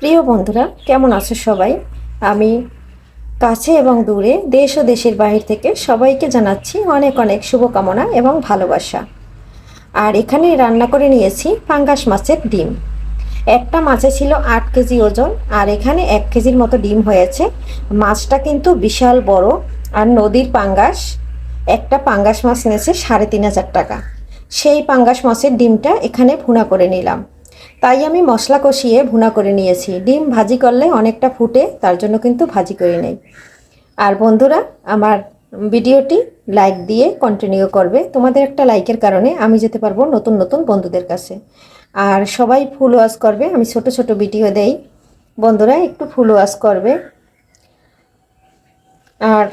প্রিয় বন্ধুরা, কেমন আছো সবাই? আমি কাছে এবং দূরে দেশ ও দেশের বাহির থেকে সবাইকে জানাচ্ছি অনেক অনেক শুভকামনা এবং ভালোবাসা। আর এখানে রান্না করে নিয়েছি পাঙ্গাস মাছের ডিম। একটা মাছে ছিল আট কেজি ওজন, আর এখানে এক কেজির মতো ডিম হয়েছে। মাছটা কিন্তু বিশাল বড়, আর নদীর পাঙ্গাস, একটা পাঙ্গাস মাছ নিয়েছে সাড়ে তিন হাজার টাকা। সেই পাঙ্গাস মাছের ডিমটা এখানে ভুনা করে নিলাম। তাই আমি মশলা কষিয়ে ভুনা করে নিয়েছি। ডিম ভাজি করলে অনেকটা ফুটে, তার জন্য কিন্তু ভাজি করে নেই। আর বন্ধুরা, আমার ভিডিওটি লাইক দিয়ে কন্টিনিউ করবে। তোমাদের একটা লাইকের কারণে আমি যেতে পারব নতুন নতুন বন্ধুদের কাছে। আর সবাই ফুল ওয়াশ করবে, আমি ছোট ছোট ভিডিও দেই। বন্ধুরা, একটু ফুল ওয়াশ করবে। আর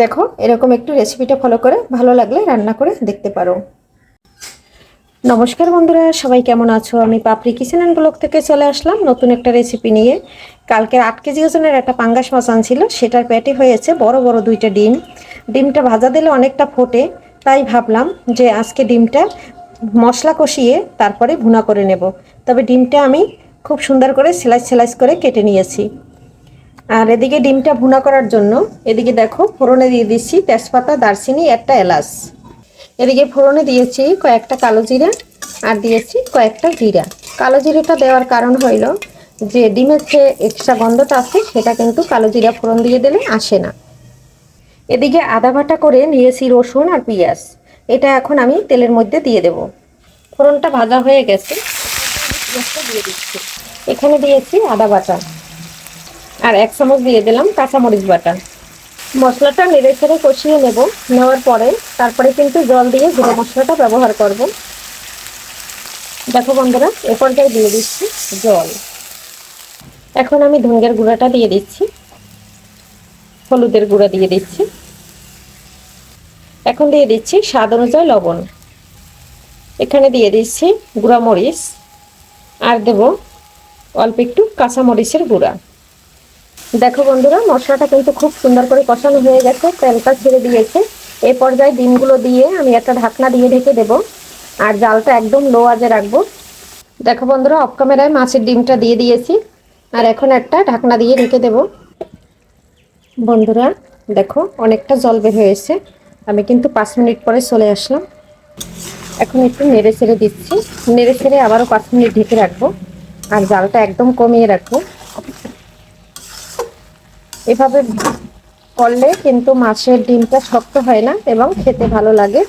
দেখো, এরকম একটু রেসিপিটা ফলো করে ভালো লাগলে রান্না করে দেখতে পারো। নমস্কার বন্ধুরা, সবাই কেমন আছো? আমি পাপড়ি কিচেন অ্যান্ড ব্লগ থেকে চলে আসলাম নতুন একটা রেসিপি নিয়ে। কালকে আট কেজি ওজনের একটা পাঙ্গাস মাছ আনছিল, সেটার পেটে হয়েছে বড় বড় দুইটা ডিম। ডিমটা ভাজা দিলে অনেকটা ফোটে, তাই ভাবলাম যে আজকে ডিমটা মশলা কষিয়ে তারপরে ভুনা করে নেব। তবে ডিমটা আমি খুব সুন্দর করে সেলাইস সেলাইস করে কেটে নিয়েছি। আর এদিকে ডিমটা ভুনা করার জন্য, এদিকে দেখো ফোড়নে দিয়ে দিচ্ছি তেজপাতা, দারচিনি, একটা এলাচ। এদিকে ফোড়নে দিয়েছি কয়েকটা কালো জিরা আর দিয়েছি কয়েকটা জিরা। কালো জিরাটা দেওয়ার কারণ হইল যে ডিমের যে এক্সট্রা গন্ধটা আছে সেটা কিন্তু কালো জিরা ফোড়ন দিয়ে দিলে আসে না। এদিকে আদা বাটা করে নিয়েছি রসুন আর পেঁয়াজ। এটা এখন আমি তেলের মধ্যে দিয়ে দেব। ফোড়নটা ভাজা হয়ে গেছে। পেঁয়াজটা দিয়ে দিচ্ছি এখানে দিয়েছি আদা বাটা। আর এক চামচ দিয়ে দিলাম কাঁচামরিচ বাটা। মশলাটা নেড়ে ছেড়ে কষিয়ে নেব। নেওয়ার পরে তারপরে কিন্তু জল দিয়ে গুঁড়ো মশলাটা ব্যবহার করব। দেখো বন্ধুরা, এ পর্যায়ে দিয়ে দিচ্ছি জল। এখন আমি ধুঙ্গের গুঁড়াটা দিয়ে দিচ্ছি। হলুদের গুঁড়া দিয়ে দিচ্ছি। এখন দিয়ে দিচ্ছি স্বাদ অনুযায়ী লবণ। এখানে দিয়ে দিচ্ছি গুঁড়া মরিচ আর দেব অল্প একটু কাঁচা মরিচের গুঁড়া। দেখো বন্ধুরা, মশলাটা কিন্তু খুব সুন্দর করে কষানো হয়ে গেছে, তেলটা ছেড়ে দিয়েছে। এই পর্যায়ে ডিমগুলো দিয়ে আমি একটা ঢাকনা দিয়ে ঢেকে দেব, আর জালটা একদম লো আজে রাখব। দেখো বন্ধুরা অফ ক্যামেরায় মাছের ডিমটা দিয়ে দিয়েছি, আর এখন একটা ঢাকনা দিয়ে ঢেকে দেব। বন্ধুরা, দেখো অনেকটা জল বের হয়েছে, আমি কিন্তু পাঁচ মিনিট পরে চলে আসলাম। এখন একটু নেড়ে ছেড়ে দিচ্ছি, নেড়ে ছেড়ে আবারও পাঁচ মিনিট ঢেকে রাখব, আর জালটা একদম কমিয়ে রাখব। এভাবে করলে কিন্তু মাছের ডিমটা শক্ত হয় না এবং খেতে ভালো লাগে।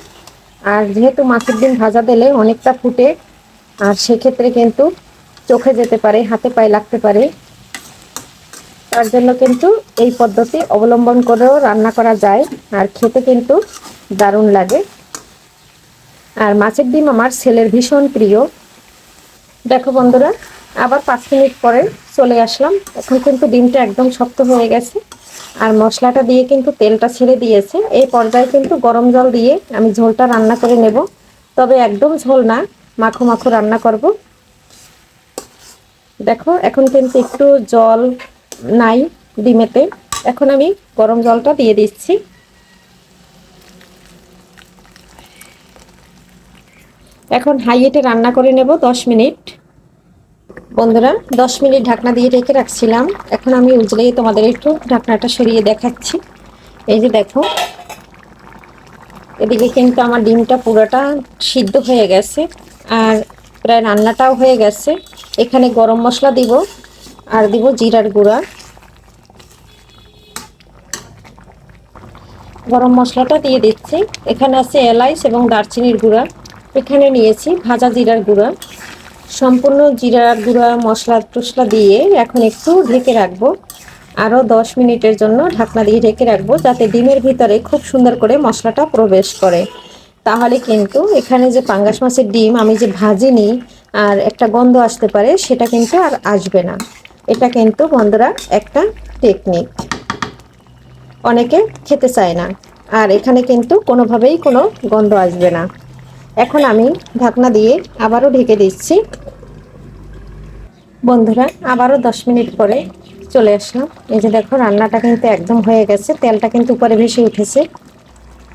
আর যেহেতু মাছের ডিম ভাজা দিলে অনেকটা ফুটে, আর সেক্ষেত্রে কিন্তু চোখে যেতে পারে, হাতে পায়ে লাগতে পারে। তার জন্য কিন্তু এই পদ্ধতি অবলম্বন করেও রান্না করা যায়, আর খেতে কিন্তু দারুণ লাগে। আর মাছের ডিম আমার ছেলের ভীষণ প্রিয়। দেখো বন্ধুরা, আবার পাঁচ মিনিট পরে চলে আসলাম। এখন কিন্তু ডিমটা একদম শক্ত হয়ে গেছে। আর মশলাটা দিয়ে কিন্তু তেলটা ছেড়ে দিয়েছে। এই পর্যায়ে কিন্তু গরম জল দিয়ে আমি ঝোলটা রান্না করে নেব। তবে একদম ঝোল না, মাখো মাখো রান্না করব। দেখো, এখন কিন্তু একটু জল নাই ডিমেতে। এখন আমি গরম জলটা দিয়ে দিচ্ছি। এখন হাই হিটে রান্না করে নেব দশ মিনিট। বন্ধুরা, দশ মিনিট ঢাকনা দিয়ে রেখে রাখছিলাম। এখন আমি উজলেই তোমাদের একটু ঢাকনাটা সরিয়ে দেখাচ্ছি। এই যে দেখো, এদিকে কিন্তু আমার ডিমটা পুরোটা সিদ্ধ হয়ে গেছে আর প্রায় রান্নাটাও হয়ে গেছে। এখানে গরম মশলা দিব আর দিব জিরার গুঁড়া। গরম মশলাটা দিয়ে দিচ্ছি। এখানে আছে এলাইচ এবং দারচিনির গুঁড়া। এখানে নিয়েছি ভাজা জিরার গুঁড়া। সম্পূর্ণ জিরা গুঁড়া, মশলা টসলা দিয়ে এখন একটু ঢেকে রাখব। আরও দশ মিনিটের জন্য ঢাকনা দিয়ে ঢেকে রাখব, যাতে ডিমের ভিতরে খুব সুন্দর করে মশলাটা প্রবেশ করে। তাহলে কিন্তু এখানে যে পাঙ্গাস মাছের ডিম আমি যে ভাজিনি আর একটা গন্ধ আসতে পারে, সেটা কিন্তু আর আসবে না। এটা কিন্তু বন্ধুরা একটা টেকনিক অনেকে খেতে চায় না, আর এখানে কিন্তু কোনোভাবেই কোনো গন্ধ আসবে না। এখন আমি ঢাকনা দিয়ে আবারও ঢেকে দিচ্ছি। বন্ধুরা, আবারও দশ মিনিট পরে চলে আসলাম। এই যে দেখো, রান্নাটা কিন্তু একদম হয়ে গেছে। তেলটা কিন্তু উপরে ভেসে উঠেছে।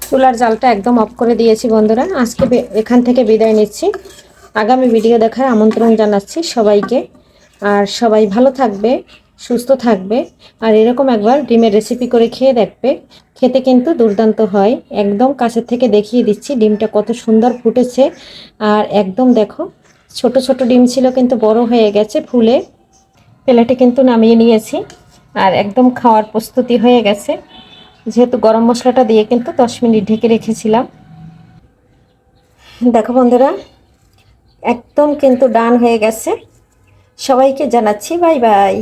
চুলার জালটা একদম অফ করে দিয়েছি বন্ধুরা। আজকে এখান থেকে বিদায় নিচ্ছি। আগামী ভিডিও দেখার আমন্ত্রণ জানাচ্ছি সবাইকে। আর সবাই ভালো থাকবে। সুস্থ থাকবে। আর এরকম একবার ডিমের রেসিপি করে খেয়ে দেখবে। খেতে কিন্তু দুর্দান্ত হয়। একদম কাছের থেকে দেখিয়ে দিচ্ছি ডিমটা কত সুন্দর ফুটেছে। আর একদম দেখো, ছোট ছোট ডিম ছিল কিন্তু বড় হয়ে গেছে ফুলে। প্লেটে কিন্তু নামিয়ে নিয়েছি। আর একদম খাওয়ার প্রস্তুতি হয়ে গেছে। যেহেতু গরম মশলাটা দিয়ে কিন্তু দশ মিনিট ঢেকে রেখেছিলাম। দেখো বন্ধুরা, একদম কিন্তু ডান হয়ে গেছে। সবাইকে জানাচ্ছি বাই বাই।